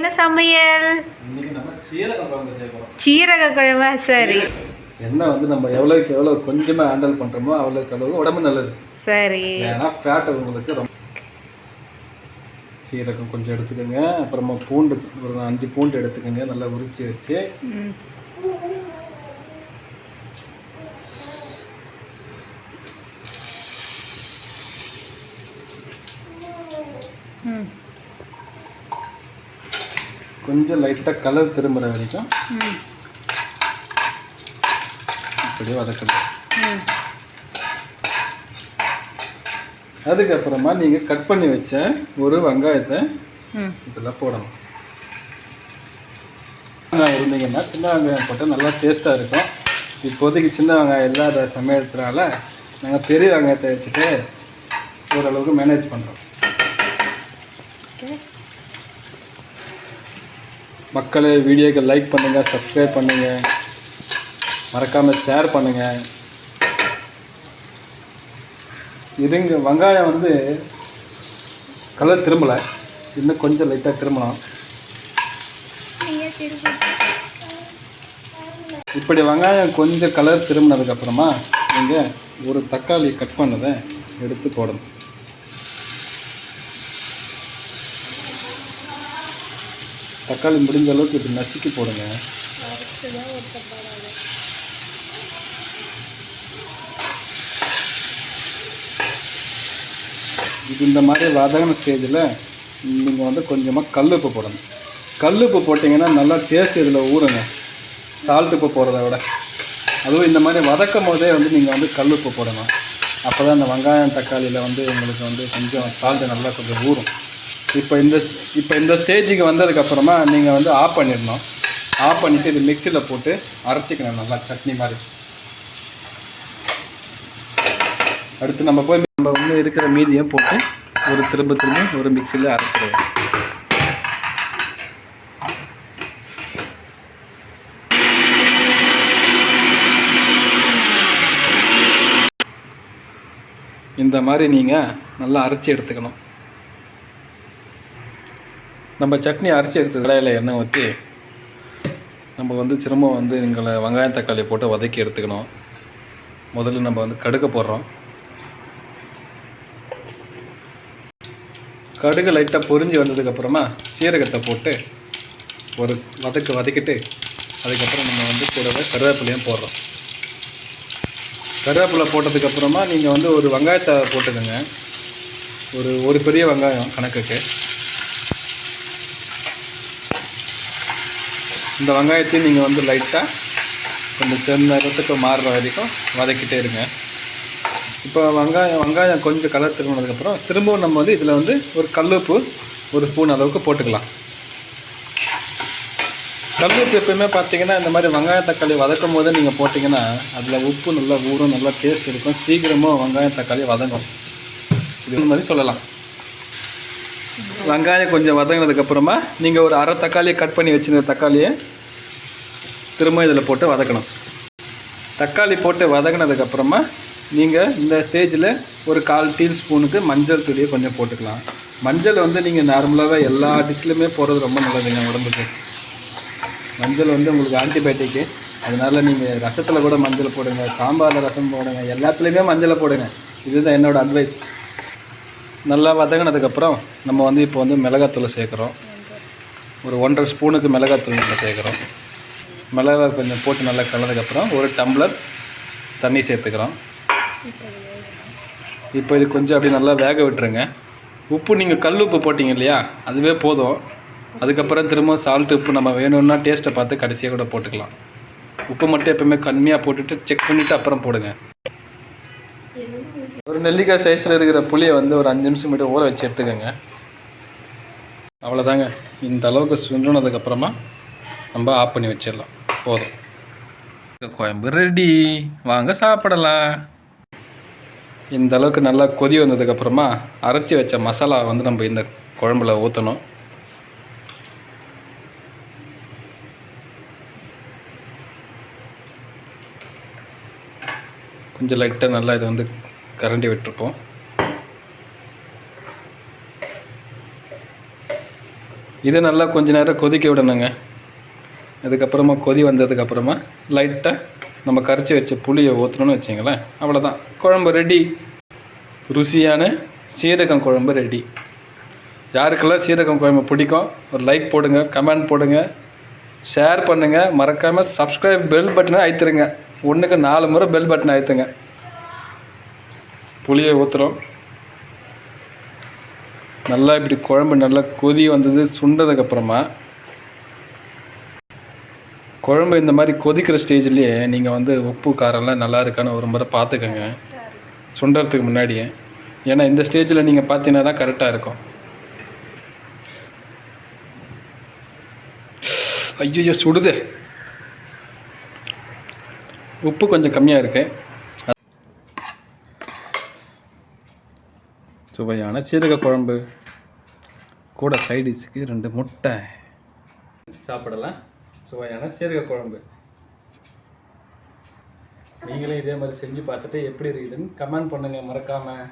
என்ன சமையல்? சீரக குழம்பா சரி. எண்ணெய் வந்து நம்ம எவ்வளோக்கு எவ்வளோ கொஞ்சமாக ஹேண்டில் பண்ணுறோமோ அவ்வளோக்கு அவ்வளோ உடம்பு நல்லது. சரி. ஏன்னா ஃபேட் உங்களுக்கு ரொம்ப சீரகம் கொஞ்சம் எடுத்துக்கோங்க. அப்புறமா பூண்டு ஒரு அஞ்சு பூண்டு எடுத்துக்கோங்க. நல்லா உரிச்சு வச்சு. ம். கொஞ்சம் லைட்டாக கலர் திரும்புகிற வரைக்கும் ம். இப்படியே வதக்கணும். அதுக்கப்புறமா நீங்கள் கட் பண்ணி வச்ச ஒரு வெங்காயத்தை. இதில் போடணும் வெங்காயம் இருந்தீங்கன்னா சின்ன வெங்காயம் போட்டால் நல்லா டேஸ்ட்டாக இருக்கும் இப்போதைக்கு சின்ன வெங்காயம் இல்லாத சமயத்தினால நாங்கள் பெரிய வெங்காயத்தை வச்சுட்டு ஓரளவுக்கு மேனேஜ் பண்ணுறோம் மக்களே வீடியோக்கு லைக் பண்ணுங்கள் சப்ஸ்கிரைப் பண்ணுங்கள் மறக்காமல் ஷேர் பண்ணுங்கள் இருங்க வெங்காயம் வந்து கலர் திரும்பலை. இன்னும் கொஞ்சம் லைட்டாக திரும்பலாம் இப்படி வெங்காயம் கொஞ்சம் கலர் திரும்பினதுக்கப்புறமா நீங்கள் ஒரு தக்காளி கட் பண்ணதை எடுத்து போடணும். தக்காளி முடிஞ்ச அளவுக்கு இப்படி நசுக்கி போடுங்க. இது இந்த மாதிரி வதங்கின ஸ்டேஜில் நீங்கள் வந்து கொஞ்சமாக கல்லுப்பு போடணும். கல்லுப்பு போட்டிங்கன்னா நல்லா டேஸ்ட் இதில் ஊறுங்க. சால்ட் உப்பு போடுறத விட. அதுவும் இந்த மாதிரி வதக்கும் போதே வந்து நீங்கள் வந்து கல்லுப்பு போடணும். அப்போ தான் இந்த வெங்காயம் தக்காளியில் வந்து உங்களுக்கு வந்து கொஞ்சம் சால்ட்டு நல்லா கொஞ்சம் ஊறும். இப்போ இந்த இப்போ இந்த ஸ்டேஜுக்கு வந்ததுக்கப்புறமா நீங்கள் வந்து ஆஃப் பண்ணிடணும். ஆஃப் பண்ணிவிட்டு இது மிக்சியில் போட்டு அரைச்சிக்கணும் நல்லா சட்னி மாதிரி. அடுத்து நம்ம போய் நம்ம வந்து இருக்கிற மீதியை போட்டு ஒரு திரும்ப திரும்ப ஒரு மிக்சியில் அரைச்சிடுவோம். இந்த மாதிரி நீங்கள் நல்லா அரைச்சி எடுத்துக்கணும். நம்ம சட்னி அரைச்சி எடுத்த கடையில் எண்ணெய் ஊற்றி நம்ம வந்து திரும்ப வந்து எங்களை வெங்காயம் தக்காளி போட்டு வதக்கி எடுத்துக்கணும். முதல்ல நம்ம வந்து கடுகு போடுறோம். கடுகு லைட்டாக பொரிஞ்சு வந்ததுக்கப்புறமா சீரகத்தை போட்டு ஒரு வதக்கு வதக்கிட்டு அதுக்கப்புறம் நம்ம வந்து கூடவே கருவேப்பிலையும் போடுறோம். கருவேப்பிலை போட்டதுக்கப்புறமா நீங்கள் வந்து ஒரு வெங்காயத்தை போட்டுக்கோங்க. ஒரு ஒரு பெரிய வெங்காயம் கணக்குக்கு. இந்த வெங்காயத்தையும் நீங்கள் வந்து லைட்டாக கொஞ்சம் செந்நேரத்துக்கு மாறுற வரைக்கும் வதக்கிட்டே இருங்க. இப்போ வெங்காயம் வெங்காயம் கொஞ்சம் கலர் திரும்பினதுக்கப்புறம் திரும்பவும் நம்ம வந்து இதில் வந்து ஒரு கல்லுப்பு ஒரு ஸ்பூன் அளவுக்கு போட்டுக்கலாம். கல்லுப்பு எப்பயுமே பார்த்தீங்கன்னா இந்த மாதிரி வெங்காயம் தக்காளி வதக்கும் போது நீங்கள் போட்டிங்கன்னா அதில் உப்பு நல்லா ஊறும் நல்லா டேஸ்ட் இருக்கும். சீக்கிரமாக வெங்காயம் தக்காளி வதங்கும். இது மாதிரி சொல்லலாம். வெங்காயம் கொஞ்சம் வதங்கினதுக்கப்புறமா நீங்கள் ஒரு அரை தக்காளியை கட் பண்ணி வச்சிருந்த தக்காளியை திரும்ப இதில் போட்டு வதக்கணும். தக்காளி போட்டு வதங்கினதுக்கப்புறமா நீங்கள் இந்த ஸ்டேஜில் ஒரு கால் டீஸ்பூனுக்கு மஞ்சள் தூளியை கொஞ்சம் போட்டுக்கலாம். மஞ்சள் வந்து நீங்கள் நார்மலாகவே எல்லா டிஷ்லையுமே போடுறது ரொம்ப நல்லதுங்க உடம்புக்கு. மஞ்சள் வந்து உங்களுக்கு ஆன்டிபயோட்டிக்கு அதனால நீங்கள் ரசத்தில் கூட மஞ்சள் போடுங்க சாம்பாரில் ரசம் போடுங்க எல்லாத்துலேயுமே மஞ்சளை போடுங்க. இதுதான் என்னோடய அட்வைஸ் நல்லா வதங்கினதுக்கப்புறம் நம்ம வந்து இப்போ வந்து மிளகாத்தூள் சேர்க்குறோம். ஒரு ஒன்றரை ஸ்பூனுக்கு மிளகாத்தூள் நம்ம சேர்க்குறோம். மிளகாய் கொஞ்சம் போட்டு நல்லா கலந்ததுக்கப்புறம் ஒரு டம்ளர் தண்ணி சேர்த்துக்கிறோம். இப்போ இது கொஞ்சம் அப்படி நல்லா வேக விட்டுருங்க. உப்பு நீங்கள் கல் உப்பு போட்டிங்க இல்லையா? அதுவே போதும். அதுக்கப்புறம் திரும்ப சால்ட் உப்பு நம்ம வேணும்னா டேஸ்ட்டை பார்த்து கடைசியாக கூட போட்டுக்கலாம். உப்பு மட்டும் எப்பவுமே கம்மியாக போட்டுட்டு செக் பண்ணிவிட்டு அப்புறம் போடுங்க. ஒரு நெல்லிக்காய் சைஸில் இருக்கிற புளியை வந்து ஒரு அஞ்சு நிமிஷம் மட்டும் ஊற வச்சு எடுத்துக்கோங்க. அவ்வளோதாங்க இந்த அளவுக்கு சுண்டுனதுக்கப்புறமா நம்ம ஆஃப் பண்ணி வச்சிடலாம். போதும். குழம்பு ரெடி வாங்க சாப்பிடலாம். இந்த அளவுக்கு நல்லா கொதி வந்ததுக்கப்புறமா அரைச்சி வச்ச மசாலா வந்து நம்ம இந்த குழம்புல ஊற்றணும் கொஞ்சம் லைட்டாக நல்லா இது வந்து கரண்டி விட்டுருப்போம். இதை நல்லா கொஞ்ச நேரம் கொதிக்க விடணுங்க. அதுக்கப்புறமா கொதி வந்ததுக்கப்புறமா லைட்டாக நம்ம கரைச்சி வச்ச புளியை ஊற்றணும்னு வச்சிங்களேன். அவ்வளோதான் குழம்பு ரெடி ருசியான சீரகம் குழம்பு ரெடி யாருக்கெல்லாம் சீரகம் குழம்பு பிடிக்கும் ஒரு லைக் போடுங்க கமெண்ட் போடுங்க. ஷேர் பண்ணுங்கள் மறக்காமல் சப்ஸ்கிரைப் பெல் பட்டனை அழுத்துருங்க. ஒன்றுக்கு நாலு முறை பெல் பட்டனை அழுத்துங்க. புளியை ஊற்றுறோம் நல்லா இப்படி குழம்பு நல்லா கொதி வந்தது சுண்டதுக்கப்புறமா குழம்பு இந்த மாதிரி கொதிக்கிற ஸ்டேஜ்லேயே நீங்கள் வந்து உப்பு காரம்லாம் நல்லா இருக்கான்னு ஒரு முறை பார்த்துக்கோங்க. சுண்டறதுக்கு முன்னாடியே. ஏன்னா இந்த ஸ்டேஜில் நீங்கள் பார்த்தீங்கன்னா தான் கரெக்டாக இருக்கும். ஐயோ சுடுது. உப்பு கொஞ்சம் கம்மியாக இருக்குது சுவையான சீரக குழம்பு. கூட சைடிஷ்க்கு ரெண்டு முட்டை. சாப்பிடலாம். சுவையான சீரக குழம்பு. நீங்களும் இதே மாதிரி செஞ்சு பார்த்துட்டு எப்படி இருக்குதுன்னு கமெண்ட் பண்ணுங்கள் மறக்காமல்